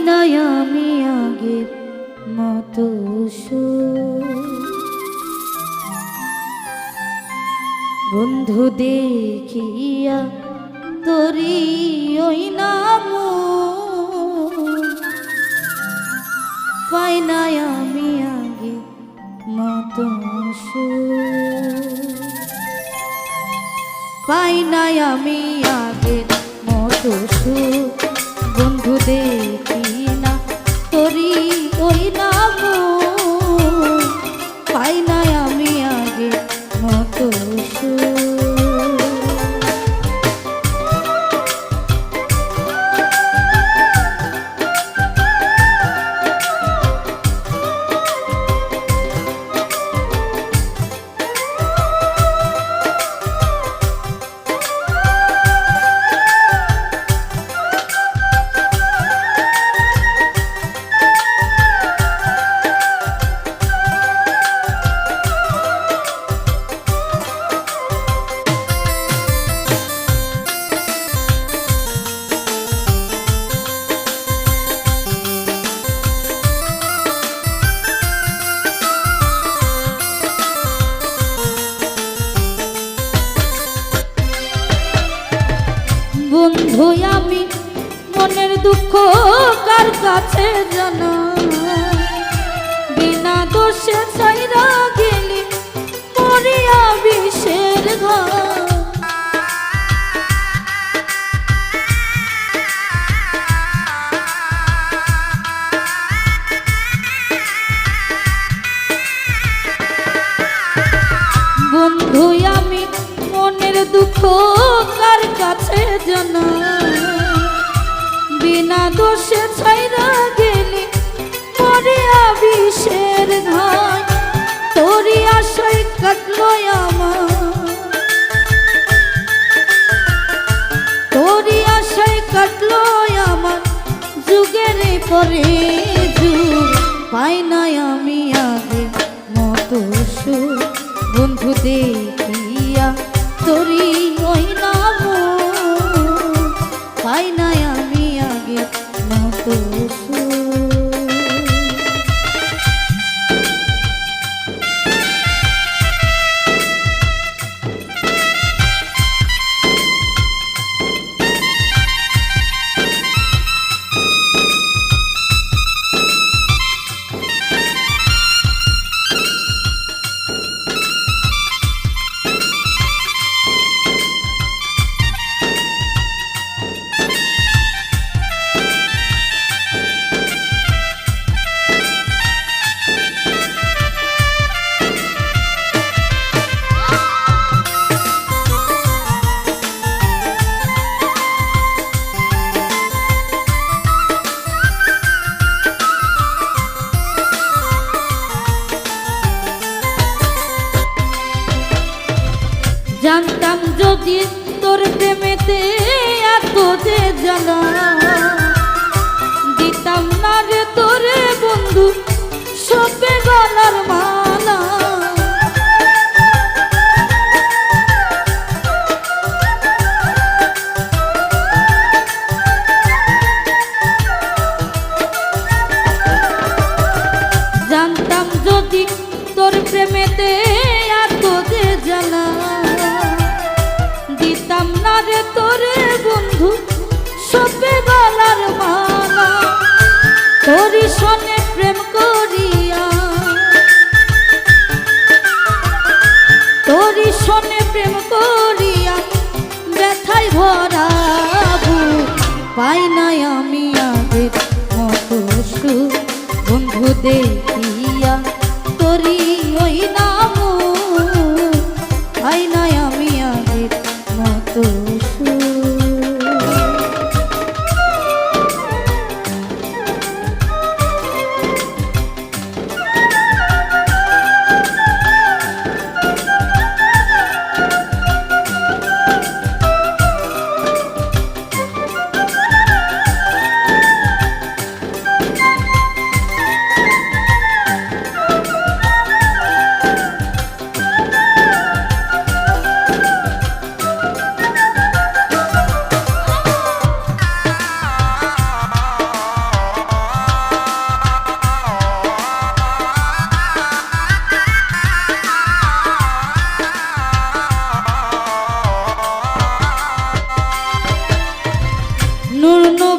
নাই আমি মতো। বন্ধু দেখিয়া তোরি ওই নাম পাই আগে মতো। পাই নাই আগের। বন্ধু দেখি বন্ধু, আমি মনের দুঃখ কার কাছে জানা? বিনা দোষে চাইরা গেলি মরিয়া বিষের ঘর বন্ধু, আমি মনের দুঃখ কার কাছে জানা। বিনা দোষে ছাইরা জানতাম যদি তোর প্রেমেতে এত যে জানা দিতাম না রে তোরে বন্ধু, সবে গলার মালা। জানতাম যদি তোর প্রেমেতে বন্ধু দেখিয়া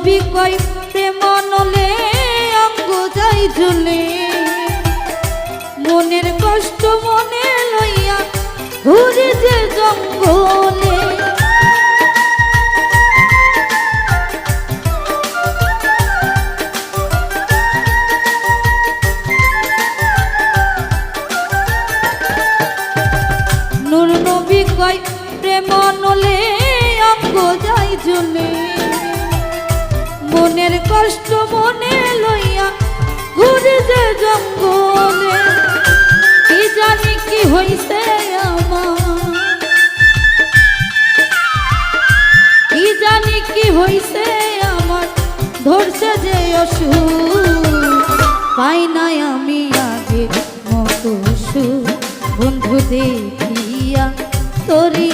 কবি কয় প্রেম নলে অঙ্গ যাই ঝুলে। মনের কষ্ট মনে লইয়া ঘুরে যে জঙ্গলে। নূর নবী কয় প্রেম নলে অঙ্গ যাই ঝুলে। কি জানি কি হইছে আমার। কি জানি কি হইছে আমার, ধরছে যে অসুখ। পাই নাই আমি আগে মতো বন্ধু দেখিয়া তোরি